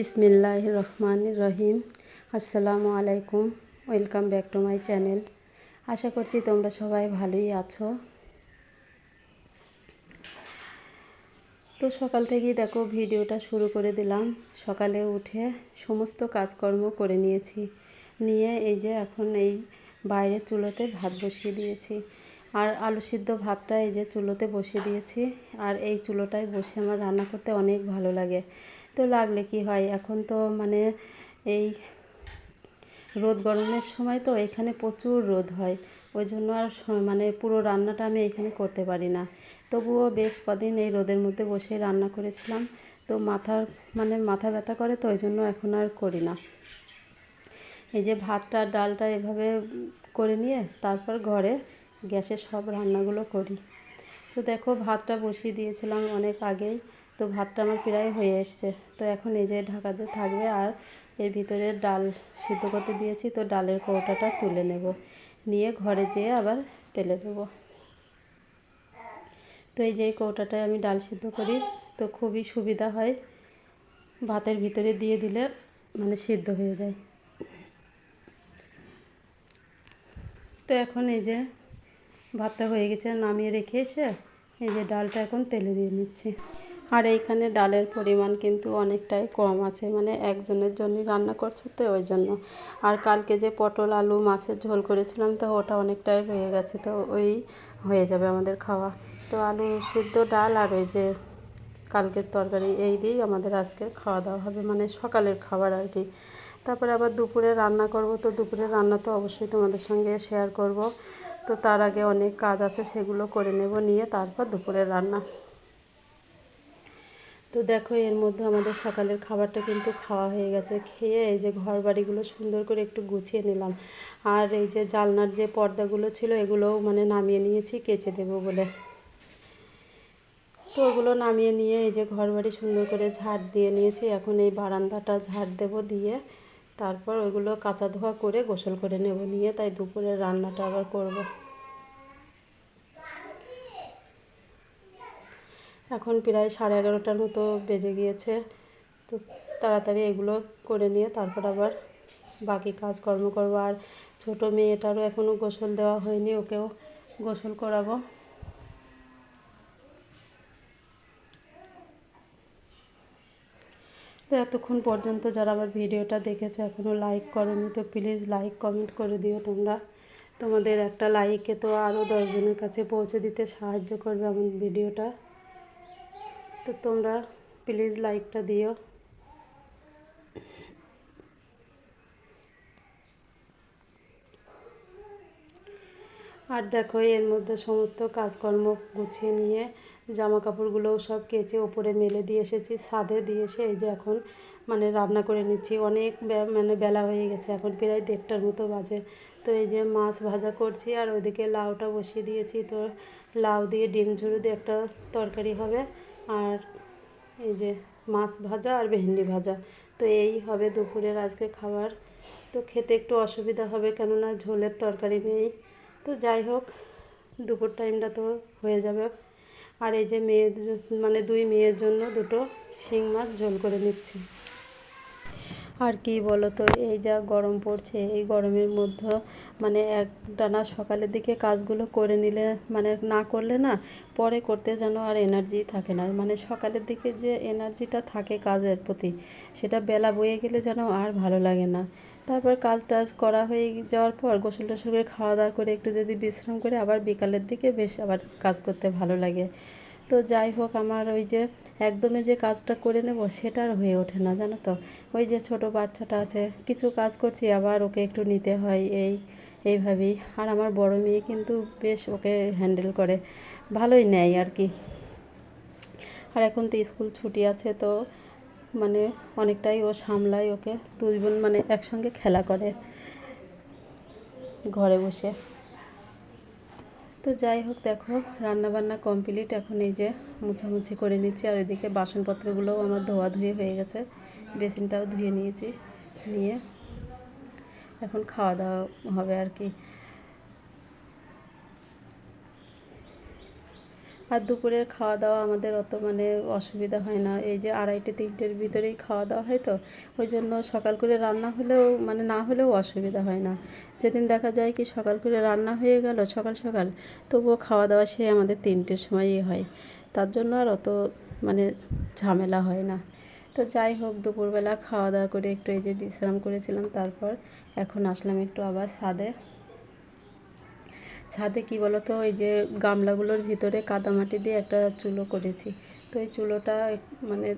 বিসমিল্লাহ রহমান রহিম আসসালামু আলাইকুম welcome back to my channel. আশা করছি তোমরা সবাই ভালোই আছো। তো সকাল থেকেই দেখো, ভিডিওটা শুরু করে দিলাম। সকালে উঠে সমস্ত কাজকর্ম করে নিয়েছি। নিয়ে এই যে এখন এই বাইরের চুলোতে ভাত বসিয়ে দিয়েছি। আর আলু সিদ্ধ ভাতটা এই যে চুলোতে বসিয়ে দিয়েছি। আর এই চুলোটায় বসে আমার রান্না করতে অনেক ভালো লাগে। তো লাগলে কি হয়? এখন তো মানে এই রোদ গরমের সময় তো এখানে প্রচুর রোদ হয়। ওই জন্য আর মানে পুরো রান্নাটা আমি এখানে করতে পারি না। তবুও বেশ কদিন এই রোদের মধ্যে বসে রান্না করেছিলাম। তো মাথার মানে মাথা ব্যথা করে তো ওই জন্য এখন আর করি না। এই যে ভাতটা, ডালটা এভাবে করে নিয়ে তারপর ঘরে গ্যাসের সব রান্নাগুলো করি। তো দেখো ভাতটা বসিয়ে দিয়েছিলাম অনেক আগেই। তো ভাতটা আমার প্রায় হয়ে এসছে। তো এখন এই যে ঢাকাতে থাকবে আর এর ভিতরে ডাল সিদ্ধ করতে দিয়েছি। তো ডালের কৌটাটা তুলে নেব। নিয়ে ঘরে যেয়ে আবার তেলে দেবো। তো এই যে কৌটাটায় আমি ডাল সিদ্ধ করি। তো খুবই সুবিধা হয়। ভাতের ভিতরে দিয়ে দিলে মানে সিদ্ধ হয়ে যায়। তো এখন এই যে ভাতটা হয়ে গেছে, নামিয়ে রেখে এসে এই যে ডালটা এখন তেলে দিয়ে নিচ্ছি। আর এইখানে ডালের পরিমাণ কিন্তু অনেকটাই কম আছে মানে একজনের জন্যই রান্না করছে তো ওই জন্য। আর কালকে যে পটল, আলু, মাছের ঝোল করেছিলাম তো ওটা অনেকটাই রয়ে গেছে, তো ওই হয়ে যাবে আমাদের খাওয়া। তো আলু সিদ্ধ ডাল আর ওই যে কালকের তরকারি, এই দিয়েই আমাদের আজকে খাওয়া দাওয়া হবে মানে সকালের খাবার আর কি। তারপরে আবার দুপুরে রান্না করব, তো দুপুরে রান্না তো অবশ্যই তোমাদের সঙ্গে শেয়ার করব। তো তার আগে অনেক কাজ আছে, সেগুলো করে নেব, নিয়ে তারপর দুপুরের রান্না। তো দেখো, এর মধ্যে আমাদের সকালের খাবারটা কিন্তু খাওয়া হয়ে গেছে। খেয়ে এই যে ঘর বাড়িগুলো সুন্দর করে একটু গুছিয়ে নিলাম। আর এই যে জালনার যে পর্দাগুলো ছিল, এগুলোও মানে নামিয়ে নিয়েছি, কেচে দেবো বলে। তো ওগুলো নামিয়ে নিয়ে এই যে ঘর বাড়ি সুন্দর করে ঝাড় দিয়ে নিয়েছি। এখন এই বারান্দাটা ঝাড় দেব দিয়ে, তারপর ওইগুলো কাঁচা ধোয়া করে গোসল করে নেব। নিয়ে তাই দুপুরের রান্নাটা আবার করব। এখন প্রায় সাড়ে এগারোটার মতো বেজে গিয়েছে। তো তাড়াতাড়ি এগুলো করে নিয়ে তারপর আবার বাকি কাজকর্ম করব। আর ছোটো মেয়েটারও এখনও গোসল দেওয়া হয়নি, ওকেও গোসল করাবো। তো এতক্ষণ পর্যন্ত যারা আমার ভিডিওটা দেখেছ এখনও লাইক করোনি, তো প্লিজ লাইক কমেন্ট করে দিও তোমরা। তোমাদের একটা লাইকে তো আরও দশজনের কাছে পৌঁছে দিতে সাহায্য করবে আমার ভিডিওটা। তো তোমরা প্লিজ লাইকটা দিও। আর দেখো, এর মধ্যে সমস্ত কাজকর্ম গুছিয়ে নিয়ে জামা কাপড়গুলোও সব কেচে ওপরে মেলে দিয়ে এসেছি, ছাদে দিয়ে এসে এই যে এখন মানে রান্না করে নিচ্ছি। অনেক মানে বেলা হয়ে গেছে, এখন প্রায় দেড়টার মতো বাজে। তো এই যে মাছ ভাজা করছি, আর ওইদিকে লাউটা বসিয়ে দিয়েছি। তো লাউ দিয়ে ডিম ঝুড়ো দিয়ে একটা তরকারি হবে। আর এই যে মাছ ভাজা আর ভেন্ডি ভাজা। তো এই হবে দুপুরের আজকে খাবার। তো খেতে একটু অসুবিধা হবে কেননা ঝোলের তরকারি নেই। তো যাই হোক, দুপুর টাইমটা তো হয়ে যাবে। আর এই যে মেয়ের মানে দুই মেয়ের জন্য দুটো শিং মাছ ঝোল করে নিচ্ছি। আর কি বলো তো এই যা গরম পড়ছে, এই গরমের মধ্যে মানে এক টানা সকালের দিকে কাজগুলো করে নিলে মানে না করলে না, পরে করতে যেন আর এনার্জি থাকে না। মানে সকালের দিকে যে এনার্জিটা থাকে কাজের প্রতি, সেটা বেলা বয়ে গেলে যেন আর ভালো লাগে না। তারপর কাজ টাজ করা হয়ে যাওয়ার পর গোসল টোসল করে খাওয়া দাওয়া করে একটু যদি বিশ্রাম করে আবার বিকালের দিকে বেশ আবার কাজ করতে ভালো লাগে। তো যাই হোক, আমার ওই যে একদমই যে কাজটা করে নেব সেটা আর হয়ে ওঠে না, জানো তো? ওই যে ছোট বাচ্চাটা আছে, কিছু কাজ করছি, আবার ওকে একটু নিতে হয়, এই, এইভাবেই। আর আমার বড় মেয়ে কিন্তু বেশ ওকে হ্যান্ডেল করে, ভালোই নেয় আর কি। আর এখন তো স্কুল ছুটি আছে, তো মানে অনেকটাই ও সামলায় ওকে দুজন মানে একসঙ্গে খেলা করে, ঘরে বসে। তো যাই হোক, দেখো, রান্নাবান্না কমপ্লিট এখন এই যে মুছামুছি করে নিচ্ছি, আর ওইদিকে বাসনপত্রগুলোও আমার ধোয়া ধুয়ে হয়ে গেছে। বেসিনটাও ধুয়ে নিয়েছি, নিয়ে এখন খাওয়া দাওয়া হবে আর কি। আর দুপুরের খাওয়া দাওয়া আমাদের অত মানে অসুবিধা হয় না। এই যে আড়াইটে, তিনটের ভিতরেই খাওয়া দাওয়া হয় তো, ওই জন্য সকাল করে রান্না হলেও মানে না হলেও অসুবিধা হয় না। যেদিন দেখা যায় কি সকাল করে রান্না হয়ে গেল সকাল সকাল, তবুও খাওয়া দাওয়া সে আমাদের তিনটের সময়ই হয়। তার জন্য আর অত মানে ঝামেলা হয় না। তো যাই হোক, দুপুরবেলা খাওয়া দাওয়া করে একটু এই যে বিশ্রাম করেছিলাম, তারপর এখন আসলাম একটু আবার ছাদে। ছাদে কি বলতো ওই যে গামলাগুলোর ভিতরে কাদামাটি দিয়ে একটা চুলো করেছি। তো এই চুলোটা মানে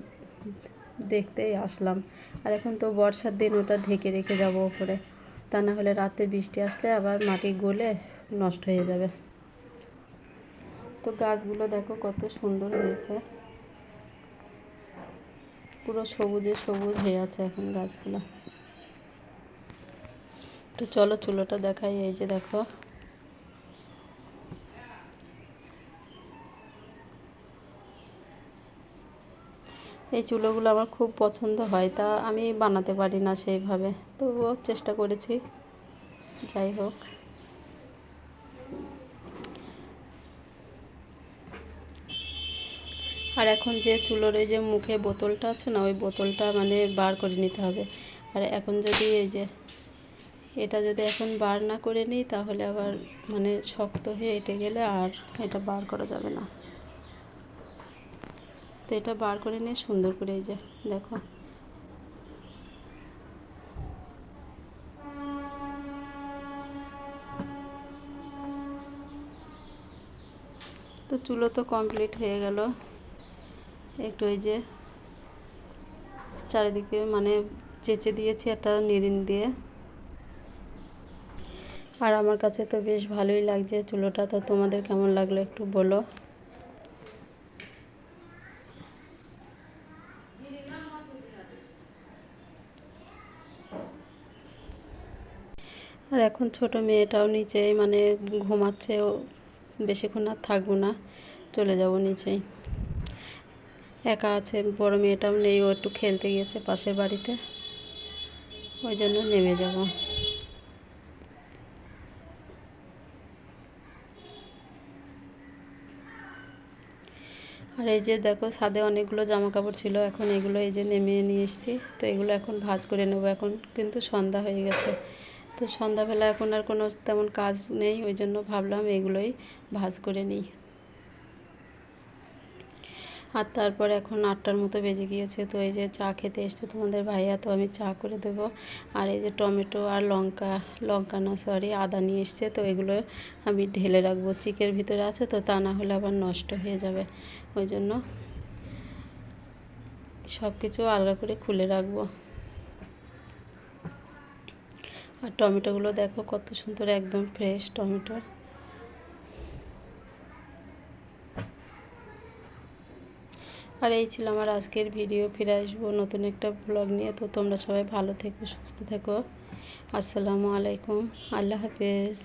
দেখতেই আসলাম। আর এখন তো বর্ষার দিন, ওটা ঢেকে রেখে যাব ওপরে। তা না হলে রাতে বৃষ্টি আসলে আবার মাটি গলে নষ্ট হয়ে যাবে। তো গাছগুলো দেখো কত সুন্দর হয়েছে। পুরো সবুজে সবুজ হয়ে আছে এখন গাছগুলো। তো চলো চুলোটা দেখাই, এই যে দেখো। এই চুলোগুলো আমার খুব পছন্দ হয়, তা আমি বানাতে পারি না সেইভাবে। তবুও চেষ্টা করেছি, যাই হোক। আর এখন যে চুলোর এই যে মুখে বোতলটা আছে না, ওই বোতলটা মানে বার করে নিতে হবে। আর এখন যদি এই যে, এটা যদি এখন বার না করে নিই, তাহলে আবার মানে শক্ত হয়ে এটে গেলে আর এটা বার করা যাবে না। তো এটা বার করে নিয়ে সুন্দর করে এই যে, দেখো। তো চুলো তো কমপ্লিট হয়ে গেল। একটু ওই যে চারিদিকে মানে চেঁচে দিয়েছি একটা নিরিন দিয়ে। আর আমার কাছে তো বেশ ভালোই লাগছে চুলোটা, তো তোমাদের কেমন লাগল একটু বলো। আর এখন ছোট মেয়েটাও নিচেই মানে ঘুমাচ্ছে, ও বেশিক্ষণ আর থাকব না, চলে যাব নিচেই। একা আছে, বড় মেয়েটাও নেই, ও একটু খেলতে গিয়েছে পাশের বাড়িতে, ওই জন্য নেমে যাব। আর এই যে দেখো, ছাদে অনেকগুলো জামা কাপড় ছিল, এখন এগুলো এই যে নেমে নিয়ে এসেছি, তো এগুলো এখন ভাজ করে নেব, এখন কিন্তু সন্ধ্যা হয়ে গেছে। তো সন্ধ্যাবেলা এখন আর কোনো তেমন কাজ নেই, ওই জন্য ভাবলাম এগুলোই ভাজ করে নিই। আর তারপর এখন আটটার মতো বেজে গিয়েছে, তো এই যে চা খেতে এসছে তোমাদের ভাইয়া, তো আমি চা করে দেব। আর এই যে টমেটো আর লঙ্কা লঙ্কা না সরি আদা নিয়ে এসছে, তো এগুলো আমি ঢেলে রাখব। চিকের ভিতরে আছে তো, তা না হলে আবার নষ্ট হয়ে যাবে, ওই জন্য সব কিছু আলাদা করে খুলে রাখব। আর টমেটোগুলো দেখো কত সুন্দর একদম ফ্রেশ টমেটো। আর এই ছিল আমার আজকের ভিডিও ফিরে আসব নতুন একটা ব্লগ নিয়ে। তো তোমরা সবাই ভালো থেকো, সুস্থ থেকো। আসসালামু আলাইকুম, আল্লাহ হাফেজ।